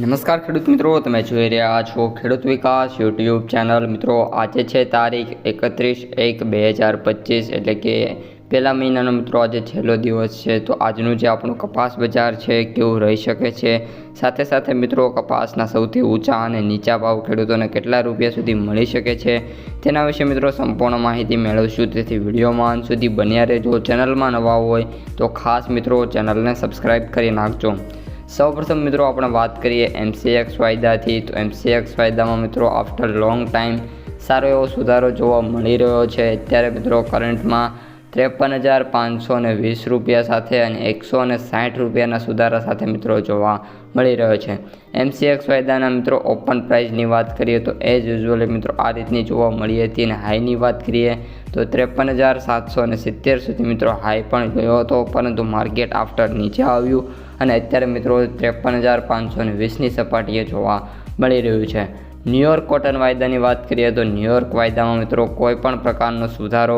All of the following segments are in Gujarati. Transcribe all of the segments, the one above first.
નમસ્કાર ખેડૂત મિત્રો, તમે જોઈ રહ્યા છો ખેડૂત વિકાસ યુટ્યુબ ચેનલ. મિત્રો, આજે છે તારીખ એકત્રીસ એક બે હજાર પચીસ, એટલે કે પહેલા મહિનાનો મિત્રો આજે છેલ્લો દિવસ છે. તો આજનું જે આપણું કપાસ બજાર છે, કેવું રહી શકે છે? સાથે સાથે મિત્રો, કપાસના સૌથી ઊંચા અને નીચા ભાવ ખેડૂતોને કેટલા રૂપિયા સુધી મળી શકે છે? તેના વિશે મિત્રો સંપૂર્ણ માહિતી મેળવશું. તેથી વિડીયોમાં સુધી બન્યા રહેજો. ચેનલમાં નવા હોય તો ખાસ મિત્રો ચેનલને સબસ્ક્રાઈબ કરી નાખજો. સૌપ્રથમ મિત્રો આપણે વાત કરીએ એમસીએક્સ વાયદાથી. તો એમસીએક્સ વાયદામાં મિત્રો આફ્ટર લોંગ ટાઈમ સારો એવો સુધારો જોવા મળી રહ્યો છે. અત્યારે મિત્રો કરંટમાં ત્રેપન હજાર પાંચસો ને વીસ રૂપિયા સાથે અને એકસો અને સાઠ રૂપિયાના સુધારા સાથે મિત્રો જોવા મળી રહ્યો છે. એમસીએક્સ વાયદાના મિત્રો ઓપન પ્રાઇસની વાત કરીએ તો એઝ યુઝ્યુઅલી મિત્રો આ રીતની જોવા મળી હતી. અને હાઈની વાત કરીએ તો ત્રેપન હજાર સાતસો અને સિત્તેર સુધી મિત્રો હાઈ પણ ગયો હતો, પરંતુ માર્કેટ આફ્ટર નીચે આવ્યું અને અત્યારે મિત્રો ત્રેપન હજાર પાંચસો ને વીસની સપાટીએ જોવા મળી રહ્યું છે. ન્યુયોર્ક કોટન વાયદાની વાત કરીએ તો ન્યુયોર્ક વાયદામાં મિત્રો કોઈ પણ પ્રકારનો સુધારો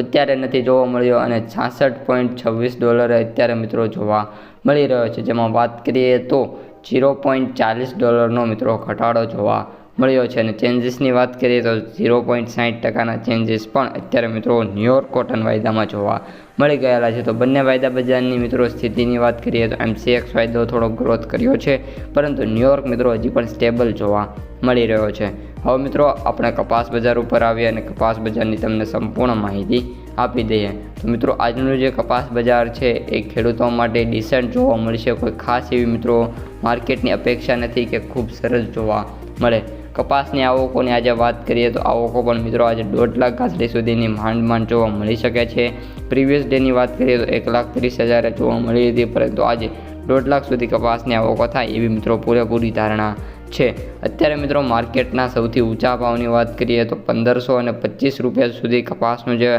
અત્યારે નથી જોવા મળ્યો અને છાસઠ પોઈન્ટ છવ્વીસ ડોલરે અત્યારે મિત્રો જોવા મળી રહ્યો છે. જેમાં વાત કરીએ તો જીરો પોઈન્ટ ચાલીસ ડોલરનો મિત્રો ઘટાડો જોવા મળ્યો છે અને ચેન્જીસની વાત કરીએ તો ઝીરો પોઈન્ટ સાઠ ટકાના ચેન્જીસ પણ અત્યારે મિત્રો ન્યુયોર્ક કોટન વાયદામાં જોવા મળી ગયેલા છે. તો બંને વાયદા બજારની મિત્રો સ્થિતિની વાત કરીએ તો એમસીએક્સ વાયદો થોડો ગ્રોથ કર્યો છે, પરંતુ ન્યુયોર્ક મિત્રો હજી પણ સ્ટેબલ જોવા મળી રહ્યો છે. હવે મિત્રો આપણે કપાસ બજાર ઉપર આવીએ અને કપાસ બજારની તમને સંપૂર્ણ માહિતી આપી દઈએ. તો મિત્રો આજનું જે કપાસ બજાર છે એ ખેડૂતો માટે ડિસેન્ટ જોવા મળશે. કોઈ ખાસ એવી મિત્રો માર્કેટની અપેક્ષા નથી કે ખૂબ સરસ જોવા મળે. કપાસની આવકોની આજે વાત કરીએ તો આવકો પણ મિત્રો આજે દોઢ લાખ ગાંસડી સુધીની માંડ માંડ જોવા મળી શકે છે. પ્રીવિયસ ડેની વાત કરીએ તો એક લાખ ત્રીસ હજારે જોવા મળી હતી, પરંતુ આજે દોઢ લાખ સુધી કપાસની આવકો થાય એવી મિત્રો પૂરેપૂરી ધારણા છે. અત્યારે મિત્રો માર્કેટના સૌથી ઊંચા ભાવની વાત કરીએ તો પંદરસો અને પચીસ રૂપિયા સુધી કપાસનું જે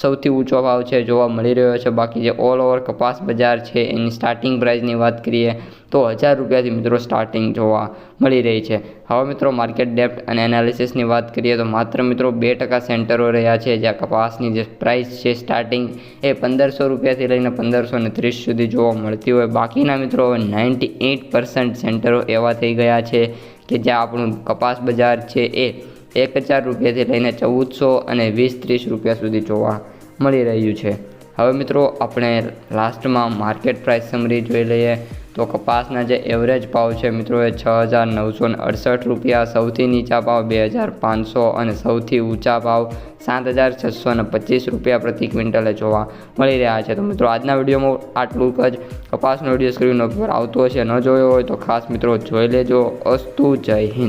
સૌથી ઊંચો ભાવ છે જોવા મળી રહ્યો છે. બાકી જે ઓલ ઓવર કપાસ બજાર છે, એની સ્ટાર્ટિંગ પ્રાઇસની વાત કરીએ તો હજાર રૂપિયાથી મિત્રો સ્ટાર્ટિંગ જોવા મળી રહી છે. હવે મિત્રો માર્કેટ ડેપ્ટ અને એનાલિસિસની વાત કરીએ તો માત્ર મિત્રો બે ટકા સેન્ટરો રહ્યા છે, જ્યાં કપાસની જે પ્રાઇસ છે સ્ટાર્ટિંગ એ પંદરસો રૂપિયાથી લઈને પંદરસો ને ત્રીસ સુધી જોવા મળતી હોય. બાકીના મિત્રો હવે નાઇન્ટી એઇટ સેન્ટરો એવા થઈ ગયા છે કે જ્યાં આપણું કપાસ બજાર છે એ એક હજાર રૂપિયાથી લઈને ચૌદસો અને વીસ ત્રીસ રૂપિયા સુધી જોવા મળી રહ્યું છે. હવે મિત્રો, આપણે લાસ્ટમાં માર્કેટ પ્રાઇસ સમરી જોઈ લઈએ. તો કપાસના જે એવરેજ ભાવ છે મિત્રો, એ છ હજાર નવસો ને અડસઠ રૂપિયા, સૌથી નીચા ભાવ બે હજાર પાંચસો અને સૌથી ઊંચા ભાવ સાત હજાર છસો ને પચીસ રૂપિયા પ્રતિ ક્વિન્ટલે જોવા મળી રહ્યા છે. તો મિત્રો, આજના વિડીયોમાં આટલું જ. કપાસનો વીડિયો સ્ક્રીન ઉપર આવતો હશે, ન જોયો હોય તો ખાસ મિત્રો, જોઈ લેજો. અસ્તુ જય હિન્દ.